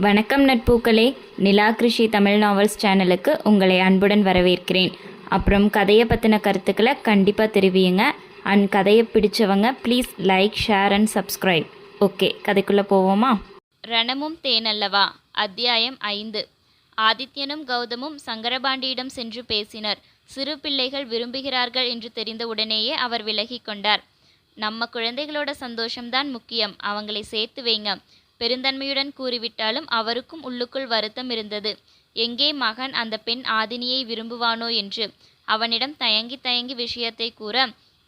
வணக்கம் நட்பூக்களே. நிலா கிருஷி தமிழ் நாவல்ஸ் சேனலுக்கு உங்களை அன்புடன் வரவேற்கிறேன். அப்புறம் கதையை பற்றின கருத்துக்களை கண்டிப்பாக தெரிவியுங்க. அண்ட் கதையை பிடிச்சவங்க please like share and subscribe okay கதைக்குள்ளே போவோமா? ரணமும் தேனல்லவா? அத்தியாயம் ஐந்து. ஆதித்யனும் கௌதமும் சங்கரபாண்டியிடம் சென்று பேசினர். சிறு பிள்ளைகள் விரும்புகிறார்கள் என்று தெரிந்த உடனேயே அவர் விலகி கொண்டார். நம்ம குழந்தைகளோட சந்தோஷம்தான் முக்கியம். அவங்களை சேர்த்து வைங்க. பெருந்தன்மையுடன் கூறிவிட்டாலும் அவருக்கும் உள்ளுக்குள் வருத்தம் இருந்தது. எங்கே மகன் அந்த பெண் ஆதினியை விரும்புவானோ என்று. அவனிடம் தயங்கி தயங்கி விஷயத்தை கூற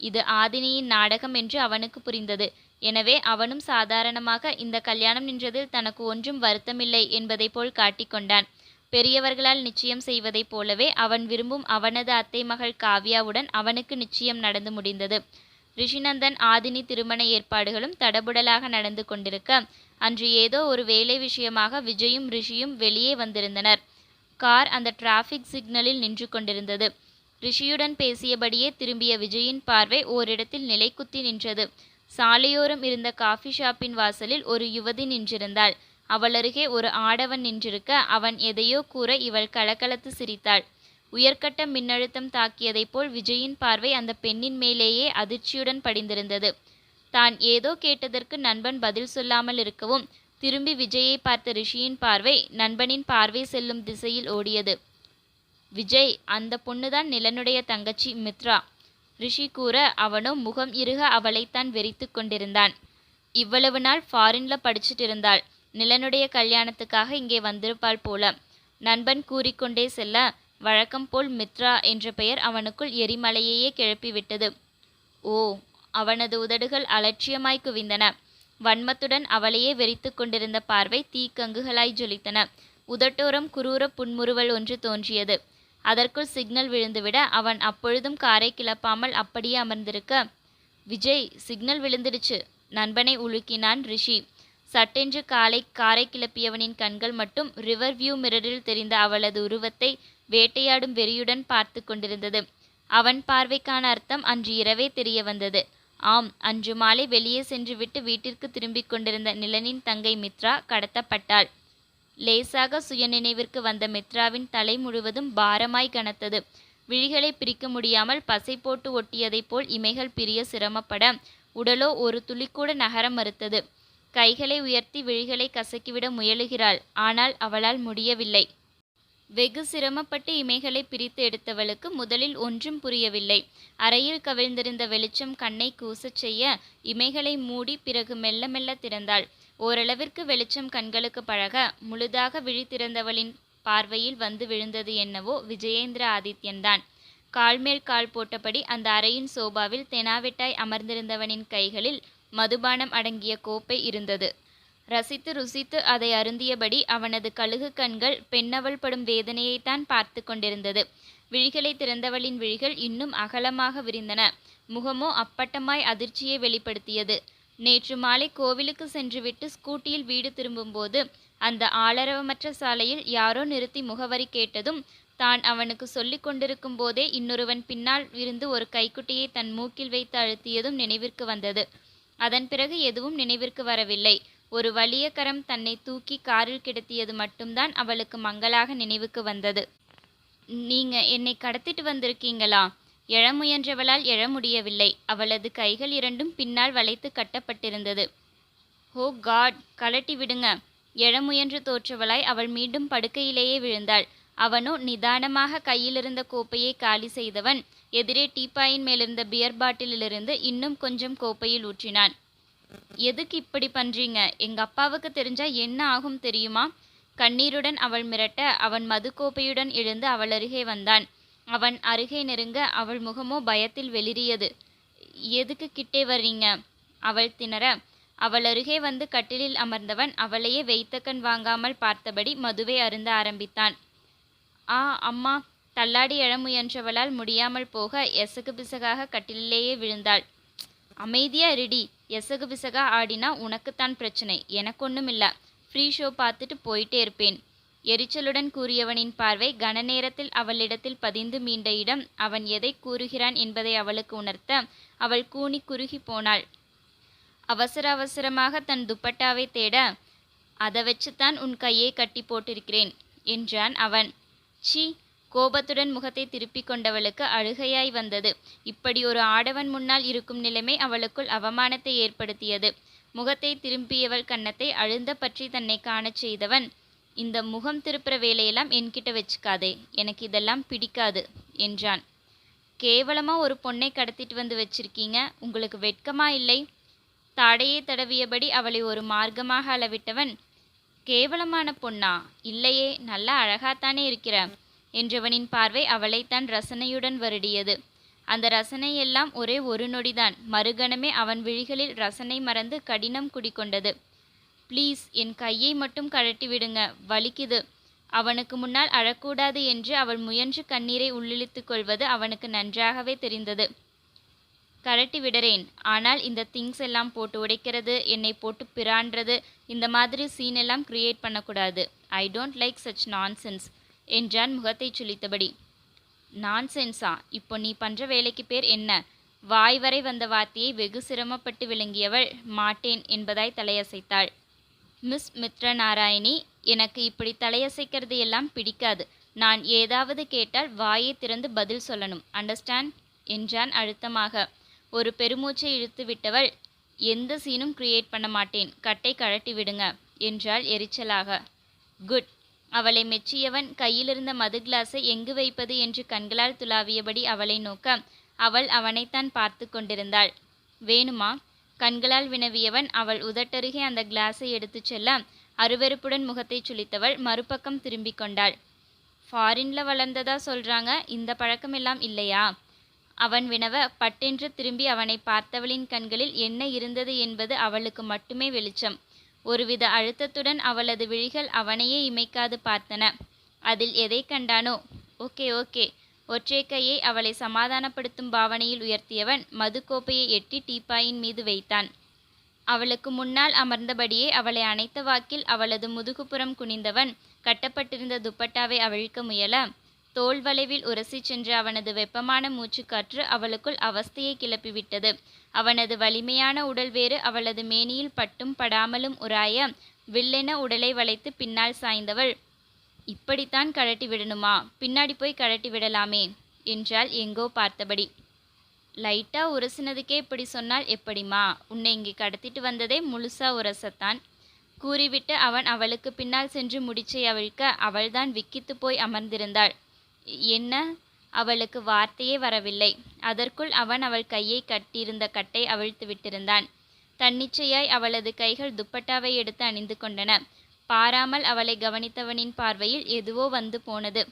இது ஆதினியின் நாடகம் என்று அவனுக்கு புரிந்தது. எனவே அவனும் சாதாரணமாக இந்த கல்யாணம் நின்றதில் தனக்கு ஒன்றும் வருத்தமில்லை என்பதைப் போல் காட்டிக்கொண்டான். பெரியவர்களால் நிச்சயம் செய்வதைப் போலவே அவன் விரும்பும் அவனது அத்தை மகள் காவ்யாவுடன் அவனுக்கு நிச்சயம் நடந்து முடிந்தது. ரிஷிநந்தன் ஆதினி திருமண ஏற்பாடுகளும் தடபுடலாக நடந்து கொண்டிருக்க அன்று ஏதோ ஒரு வேலை விஷயமாக விஜயும் ரிஷியும் வெளியே வந்திருந்தனர். கார் அந்த டிராஃபிக் சிக்னலில் நின்று கொண்டிருந்தது. ரிஷியுடன் பேசியபடியே திரும்பிய விஜயின் பார்வை ஓரிடத்தில் நிலைக்குத்தி நின்றது. சாலையோரம் இருந்த காஃபி ஷாப்பின் வாசலில் ஒரு யுவதி நின்றிருந்தாள். அவள் அருகே ஒரு ஆடவன் நின்றிருக்க அவன் எதையோ கூற இவள் கலகலத்து சிரித்தாள். உயர்கட்ட மின்னழுத்தம் தாக்கியதைப் போல் விஜயின் பார்வை அந்த பெண்ணின் மேலேயே அதிர்ச்சியுடன் படிந்திருந்தது. தான் ஏதோ கேட்டதற்கு நண்பன் பதில் சொல்லாமல் இருக்கவும் திரும்பி விஜயை பார்த்த ரிஷியின் பார்வை நண்பனின் பார்வை செல்லும் திசையில் ஓடியது. விஜய் அந்த பொண்ணுதான் நிலனுடைய தங்கச்சி மித்ரா. ரிஷி கூற அவனும் முகம் இருக அவளைத்தான் வெறித்து கொண்டிருந்தான். இவ்வளவு நாள் ஃபாரின்ல படிச்சுட்டு இருந்தாள். நிலனுடைய கல்யாணத்துக்காக இங்கே வந்திருப்பாள் போல. நண்பன் கூறிக்கொண்டே செல்ல வழக்கம் போல் மித்ரா என்ற பெயர் அவனுக்குள் எரிமலையையே கிளப்பிவிட்டது. ஓ அவனது உதடுகள் அலட்சியமாய் குவிந்தன. வன்மத்துடன் அவளையே வெறித்து கொண்டிருந்த பார்வை தீக்கங்குகளாய் ஜொலித்தன. உதட்டோரம் குரூர புன்முறுவல் ஒன்று தோன்றியது. அதற்குள் சிக்னல் விழுந்துவிட அவன் அப்பொழுதும் காரை கிளப்பாமல் அப்படியே அமர்ந்திருக்க விஜய் சிக்னல் விழுந்துடுச்சு. நண்பனை உலுக்கினான் ரிஷி. சட்டென்று காலை காரை கிளப்பியவனின் கண்கள் மட்டும் ரிவர் வியூ மிரரில் தெரிந்த அவளது உருவத்தை வேட்டையாடும் வெறியுடன் பார்த்து கொண்டிருந்தது. அவன் பார்வைக்கான அர்த்தம் அன்று இரவே தெரிய வந்தது. ஆம் அன்று மாலை வெளியே சென்றுவிட்டு வீட்டிற்கு திரும்பிக் கொண்டிருந்த நிலனின் தங்கை மித்ரா கடத்தப்பட்டாள். லேசாக சுயநினைவிற்கு வந்த மித்ராவின் தலை முழுவதும் பாரமாய் கனத்தது. விழிகளை பிரிக்க முடியாமல் பசை போட்டு ஒட்டியதைப் போல் இமைகள் பிரிய சிரமப்பட உடலோ ஒரு துளிக்கூட நகர மறுத்தது. கைகளை உயர்த்தி விழிகளை கசக்கிவிட முயலுகிறாள். ஆனால் அவளால் முடியவில்லை. வெகு சிரமப்பட்டு இமைகளை பிரித்து எடுத்தவளுக்கு முதலில் ஒன்றும் புரியவில்லை. அறையில் கவிழ்ந்திருந்த வெளிச்சம் கண்ணை கூசச் செய்ய இமைகளை மூடி பிறகு மெல்ல மெல்ல திறந்தாள். ஓரளவிற்கு வெளிச்சம் கண்களுக்கு பழக முழுதாக விழித்திறந்தவளின் பார்வையில் வந்து விழுந்தது என்னவோ விஜயேந்திர ஆதித்யன்தான். கால்மேல் கால் போட்டபடி அந்த அறையின் சோபாவில் தெனாவெட்டாய் அமர்ந்திருந்தவனின் கைகளில் மதுபானம் அடங்கிய கோப்பை இருந்தது. ரசித்து ருசித்து அதை அருந்தியபடி அவனது கழுகு கண்கள் பெண்ணவள் படும் வேதனையைத்தான் பார்த்து கொண்டிருந்தது. விழிகளை திறந்தவளின் விழிகள் இன்னும் அகலமாக விரிந்தன. முகமோ அப்பட்டமாய் அதிர்ச்சியை வெளிப்படுத்தியது. நேற்று மாலை கோவிலுக்கு சென்றுவிட்டு ஸ்கூட்டியில் வீடு திரும்பும்போது அந்த ஆளரவமற்ற சாலையில் யாரோ நிறுத்தி முகவரி கேட்டதும் தான் அவனுக்கு சொல்லிக் கொண்டிருக்கும் போதே இன்னொருவன் பின்னால் இருந்து ஒரு கைக்குட்டியை தன் மூக்கில் வைத்து அழுத்தியதும் நினைவிற்கு வந்தது. அதன் பிறகு எதுவும் நினைவிற்கு வரவில்லை. ஒரு வலிய கரம் தன்னை தூக்கி காரில் கிடத்தியது மட்டும்தான் அவளுக்கு மங்களாக நினைவுக்கு வந்தது. நீங்க என்னை கடத்திட்டு வந்திருக்கீங்களா? எழ முயன்றவளால் எழ முடியவில்லை. அவளது கைகள் இரண்டும் பின்னால் வளைத்து கட்டப்பட்டிருந்தது. ஹோ காட் கலட்டி விடுங்க. எழ முயன்று தோற்றவளாய் அவள் மீண்டும் படுக்கையிலேயே விழுந்தாள். அவனோ நிதானமாக கையிலிருந்த கோப்பையை காலி செய்தவன். எதிரே டீப்பாயின் மேலிருந்த பியர் பாட்டிலிலிருந்து இன்னும் கொஞ்சம் கோப்பையில் ஊற்றினான். எதுக்கு இப்படி பண்றீங்க? எங்க அப்பாவுக்கு தெரிஞ்சா என்ன ஆகும் தெரியுமா? கண்ணீருடன் அவள் மிரட்ட அவன் மதுக்கோப்பையுடன் எழுந்து அவள் அருகே வந்தான். அவன் அருகே நெருங்க அவள் முகமோ பயத்தில் வெளிரியது எதுக்கு கிட்டே வர்றீங்க? அவள் திணற. அவள் அருகே வந்து கட்டிலில் அமர்ந்தவன் அவளையே வைத்த கண் வாங்காமல் பார்த்தபடி மதுவை அருந்த ஆரம்பித்தான். ஆ அம்மா தள்ளாடி எழ முயன்றவளால் முடியாமல் போக எசகு பிசகாக கட்டிலேயே விழுந்தாள். அமைதியாக ரெடி எசகு பிசகா ஆடினா உனக்குத்தான் பிரச்சனை. எனக்கு ஒன்றும் இல்லை ஃப்ரீ ஷோ பார்த்துட்டு போயிட்டே இருப்பேன். எரிச்சலுடன் கூறியவனின் பார்வை கன நேரத்தில் அவளிடத்தில் பதிந்து மீண்ட இடம். அவன் எதை கூறுகிறான் என்பதை அவளுக்கு உணர்த்த அவள் கூனி குறுகி போனாள். அவசர அவசரமாக தன் துப்பட்டாவை தேட அதை வச்சுத்தான் உன் கையை கட்டி போட்டிருக்கிறேன் என்றான் அவன். சி கோபத்துடன் முகத்தை திருப்பிக் கொண்டவளுக்கு அழுகையாய் வந்தது. இப்படி ஒரு ஆடவன் முன்னால் இருக்கும் நிலைமை அவளுக்குள் அவமானத்தை ஏற்படுத்தியது. முகத்தை திரும்பியவள் கன்னத்தை அழுந்த பற்றி தன்னை காணச் செய்தவன் இந்த முகம் திருப்புற வேலையெல்லாம் என்கிட்ட வச்சுக்காதே எனக்கு இதெல்லாம் பிடிக்காது என்றான். கேவலமா ஒரு பொண்ணை கடத்திட்டு வந்து வச்சிருக்கீங்க உங்களுக்கு வெட்கமா இல்லை? தாடையை தடவியபடி அவளை ஒரு மார்க்கமாக அளவிட்டவன் கேவலமான பொண்ணா இல்லையே நல்லா அழகாத்தானே இருக்கிற. என்றவனின் பார்வை அவளைத்தான் ரசனையுடன் வருடியது. அந்த ரசனையெல்லாம் ஒரே ஒரு நொடிதான். மறுகணமே அவன் விழிகளில் ரசனை மறந்து கடினம் குடிகொண்டது ப்ளீஸ் என் கையை மட்டும் கழட்டி விடுங்க வலிக்குது. அவனுக்கு முன்னால் அழக்கூடாது என்று அவள் முயன்று கண்ணீரை உள்ளிழித்து கொள்வது அவனுக்கு நன்றாகவே தெரிந்தது. கழட்டி விடுறேன் ஆனால் இந்த திங்ஸ் எல்லாம் போட்டு உடைக்கிறது என்னை போட்டு பிரான்றது இந்த மாதிரி சீன் எல்லாம் கிரியேட் பண்ணக்கூடாது. I don't like such nonsense என்றான் முகத்தை நான் நான்சென்ஸா இப்போ நீ பண்ற வேலைக்கு பேர் என்ன? வாய் வரை வந்த வார்த்தையை வெகு சிரமப்பட்டு விளங்கியவள் மாட்டேன் என்பதாய் தலையசைத்தாள். மிஸ் மித்ர நாராயணி எனக்கு இப்படி தலையசைக்கிறது எல்லாம் பிடிக்காது. நான் ஏதாவது கேட்டால் வாயை திறந்து பதில் சொல்லணும். அண்டர்ஸ்டாண்ட்? என்றான் அழுத்தமாக. ஒரு பெருமூச்சை இழுத்து விட்டவள் எந்த சீனும் கிரியேட் பண்ண மாட்டேன். கட்டை கழட்டி விடுங்க என்றாள் எரிச்சலாக. குட். அவளை மெச்சியவன் கையிலிருந்த மது கிளாஸை எங்கு வைப்பது என்று கண்களால் துளாவியபடி அவளை நோக்க அவள் அவனைத்தான் பார்த்து கொண்டிருந்தாள். வேணுமா? கண்களால் வினவியவன் அவள் உதட்டருகே அந்த கிளாஸை எடுத்துச் செல்ல அருவருப்புடன் முகத்தை சுளித்தவள் மறுபக்கம் திரும்பிக் கொண்டாள். ஃபாரின்ல வளர்ந்ததா சொல்றாங்க இந்த பழக்கமெல்லாம் இல்லையா? அவன் வினவ பட்டென்று திரும்பி அவனை பார்த்தவளின் கண்களில் என்ன இருந்தது என்பது அவளுக்கு மட்டுமே வெளிச்சம். ஒருவித அழுத்தத்துடன் அவளது விழிகள் அவனையே இமைக்காது பார்த்தன. அதில் எதை கண்டானோ? Okay okay. ஒற்றை கையை அவளை சமாதானப்படுத்தும் பாவனையில் உயர்த்தியவன் மது கோப்பையை எட்டி டீப்பாயின் மீது வைத்தான். அவளுக்கு முன்னால் அமர்ந்தபடியே அவளை அணைத்த வாக்கில் அவளது முதுகுப்புறம் குனிந்தவன் கட்டப்பட்டிருந்த துப்பட்டாவை அவிழ்க்க முயல தோல் வளைவில் உரசிச் சென்ற அவனது வெப்பமான மூச்சுக்காற்று அவளுக்குள் அவஸ்தையை கிளப்பிவிட்டது. அவனது வலிமையான உடல் வேறு அவளது மேனியில் பட்டும் படாமலும் உராய வில்லென உடலை வளைத்து பின்னால் சாய்ந்தவள். இப்படித்தான் கழட்டி விடணுமா? பின்னாடி போய் கழட்டி விடலாமே என்றாள் எங்கோ பார்த்தபடி. லைட்டா உரசினதுக்கே இப்படி சொன்னால் எப்படிமா உன்னை இங்கே கடத்திட்டு வந்ததே முழுசா உரசத்தான் கூறிவிட்டு அவன் அவளுக்கு பின்னால் சென்று முடிச்சை அவிழ்க்க அவள்தான் விக்கித்து போய் அமர்ந்திருந்தாள். என்ன? அவளுக்கு வார்த்தையே வரவில்லை. அதற்குள் அவன் அவள் கையை கட்டியிருந்த கட்டை அவிழ்த்து விட்டிருந்தான். தன்னிச்சையாய் அவளது கைகள் துப்பட்டாவை எடுத்து அணிந்து கொண்டன. பாராமல் அவளை கவனித்தவனின் பார்வையில் எதுவோ வந்து போனது.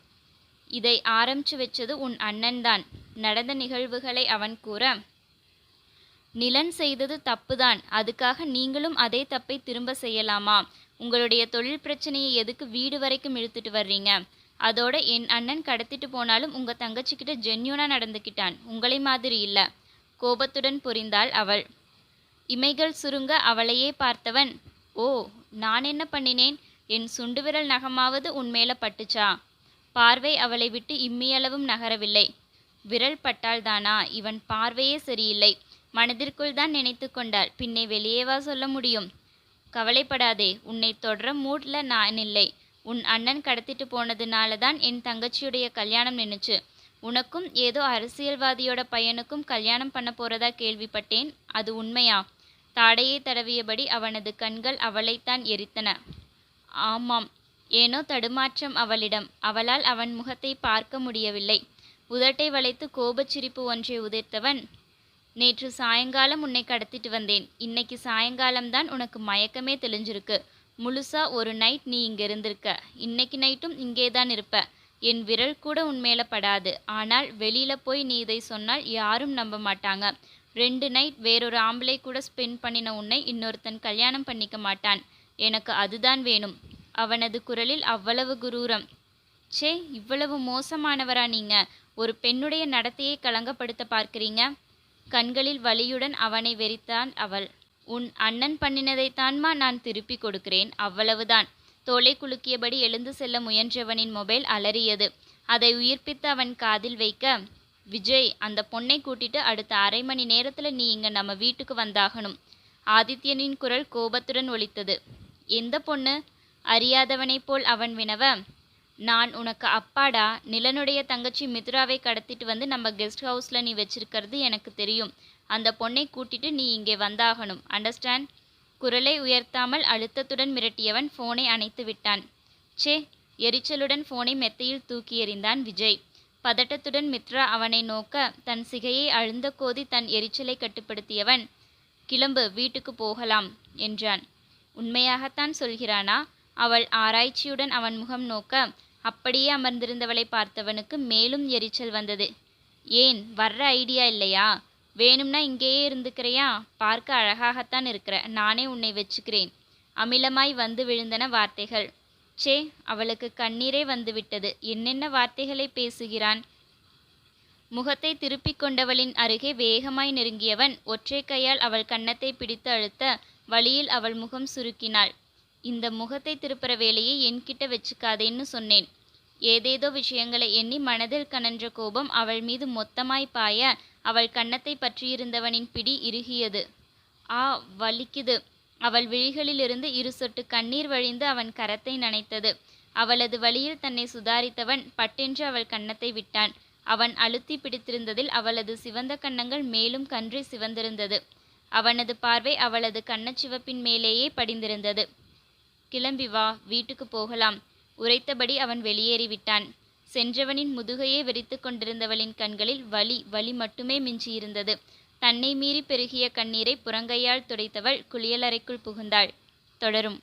இதை ஆரம்பிச்சு வச்சது உன் அண்ணன்தான் நடந்த நிகழ்வுகளை அவன் கூற நிலன் செய்தது தப்புதான். அதுக்காக நீங்களும் அதே தப்பை திரும்ப செய்யலாமா? உங்களுடைய தொழில் பிரச்சனையை எதுக்கு வீடு வரைக்கும் இழுத்துட்டு வர்றீங்க? அதோட என் அண்ணன் கடத்திட்டு போனாலும் உங்க தங்கச்சிக்கிட்ட ஜென்யூனா நடந்துக்கிட்டான். உங்களை மாதிரி இல்ல. கோபத்துடன் புரிந்தாள் அவள். இமைகள் சுருங்க அவளையே பார்த்தவன் ஓ நான் என்ன பண்ணினேன்? என் சுண்டு விரல் நகமாவது உன்மேல பட்டுச்சா? பார்வை அவளை விட்டு இம்மியளவும் நகரவில்லை. விரல் பட்டால்தானா இவன் பார்வையே சரியில்லை. மனதிற்குள் தான் நினைத்து கொண்டாள். பின்னே வெளியேவா சொல்ல முடியும்? கவலைப்படாதே. உன்னை தொடர மூட்ல நான் இல்லை. உன் அண்ணன் கடத்திட்டு போனதுனால தான் என் தங்கச்சியுடைய கல்யாணம் நின்னுச்சு. உனக்கும் ஏதோ அரசியல்வாதியோட பையனுக்கும் கல்யாணம் பண்ண போறதா கேள்விப்பட்டேன். அது உண்மையா? தாடையை தடவியபடி அவனது கண்கள் அவளைத்தான் எரித்தன. ஆமாம் ஏனோ தடுமாற்றம் அவளிடம். அவளால் அவன் முகத்தை பார்க்க முடியவில்லை. உதட்டை வளைத்து கோபச்சிரிப்பு ஒன்றை உதிர்த்தவன் நேற்று சாயங்காலம் உன்னை கடத்திட்டு வந்தேன். இன்னைக்கு சாயங்காலம்தான் உனக்கு மயக்கமே தெளிஞ்சிருக்கு. முழுசா ஒரு நைட் நீ இங்க இருந்திருக்க. இன்னைக்கு நைட்டும் இங்கே தான் இருப்ப. என் விரல் கூட உன்மேல படாது. ஆனால் வெளியில போய் நீ இதை சொன்னால் யாரும் நம்ப மாட்டாங்க. ரெண்டு நைட் வேறொரு ஆம்பளை கூட ஸ்பெண்ட் பண்ணின உன்னை இன்னொருத்தன் கல்யாணம் பண்ணிக்க மாட்டான். எனக்கு அதுதான் வேணும். அவனது குரலில் அவ்வளவு குரூரம். ச்சே இவ்வளவு மோசமானவரா நீங்க. ஒரு பெண்ணுடைய நடத்தையை களங்கப்படுத்த பார்க்கிறீங்க? கண்களில் வலியுடன் அவனை வெறித்தான் அவள். உன் அண்ணன் பண்ணினதைத்தான்மா நான் திருப்பி கொடுக்கிறேன் அவ்வளவுதான். தோலை குலுக்கியபடி எழுந்து செல்ல முயன்றவனின் மொபைல் அலறியது. அதை உயிர்ப்பித்து அவன் காதில் வைக்க விஜய் அந்த பொண்ணை கூட்டிட்டு அடுத்த அரை மணி நேரத்துல நீ இங்க நம்ம வீட்டுக்கு வந்தாகணும். ஆதித்யனின் குரல் கோபத்துடன் ஒலித்தது. எந்த பொண்ணு? அறியாதவனைப் போல் அவன் வினவ. நான் உனக்கு அப்பாடா. நிலனுடைய தங்கச்சி மித்ராவை கடத்திட்டு வந்து நம்ம கெஸ்ட் ஹவுஸில் நீ வச்சிருக்கிறது எனக்கு தெரியும். அந்த பொண்ணை கூட்டிட்டு நீ இங்கே வந்தாகணும். அண்டர்ஸ்டாண்ட் குரலை உயர்த்தாமல் அழுத்தத்துடன் மிரட்டியவன் ஃபோனை அணைத்து விட்டான். ச்சே எரிச்சலுடன் ஃபோனை மெத்தையில் தூக்கி எறிந்தான் விஜய். பதட்டத்துடன் மித்ரா அவனை நோக்க தன் சிகையை அழுந்த கோதி தன் எரிச்சலை கட்டுப்படுத்தியவன் கிளம்பு வீட்டுக்கு போகலாம் என்றான். உண்மையாகத்தான் சொல்கிறானா? அவள் ஆராய்ச்சியுடன் அவன் முகம் நோக்க அப்படியே அமர்ந்திருந்தவளை பார்த்தவனுக்கு மேலும் எரிச்சல் வந்தது. ஏன் வர்ற ஐடியா இல்லையா? வேணும்னா இங்கேயே இருந்துக்கிறையா? பார்க்க அழகாகத்தான் இருக்கிற. நானே உன்னை வச்சுக்கிறேன். அமிலமாய் வந்து விழுந்தன வார்த்தைகள். ச்சே அவளுக்கு கண்ணீரே வந்துவிட்டது. என்னென்ன வார்த்தைகளை பேசுகிறான்? முகத்தை திருப்பிக் கொண்டவளின் அருகே வேகமாய் நெருங்கியவன் ஒற்றை கையால் அவள் கன்னத்தை பிடித்து அழுத்த வழியில் அவள் முகம் சுருக்கினாள். இந்த முகத்தை திருப்புற வேலையை என்கிட்ட வச்சுக்காதேன்னு சொன்னேன். ஏதேதோ விஷயங்களை எண்ணி மனதில் கனன்ற கோபம் அவள் மீது மொத்தமாய் பாய அவள் கன்னத்தை பற்றியிருந்தவனின் பிடி இறுகியது. ஆ வலிக்குது. அவள் விழிகளிலிருந்து இரு சொட்டு கண்ணீர் வழிந்து அவன் கரத்தை நனைத்தது. அவளது வழியில் தன்னை சுதாரித்தவன் பட்டென்று அவள் கன்னத்தை விட்டான். அவன் அழுத்தி பிடித்திருந்ததில் அவளது சிவந்த கன்னங்கள் மேலும் கன்றி சிவந்திருந்தது. அவனது பார்வை அவளது கன்னச்சிவப்பின் மேலேயே படிந்திருந்தது. கிளம்பி வா வீட்டுக்கு போகலாம். உரைத்தபடி அவன் வெளியேறிவிட்டான். சென்றவனின் முதுகையே வெறித்து கொண்டிருந்தவளின் கண்களில் வலி வலி மட்டுமே மிஞ்சியிருந்தது. தன்னை மீறி பெருகிய கண்ணீரை புறங்கையால் துடைத்தவள் குளியலறைக்குள் புகுந்தாள். தொடரும்.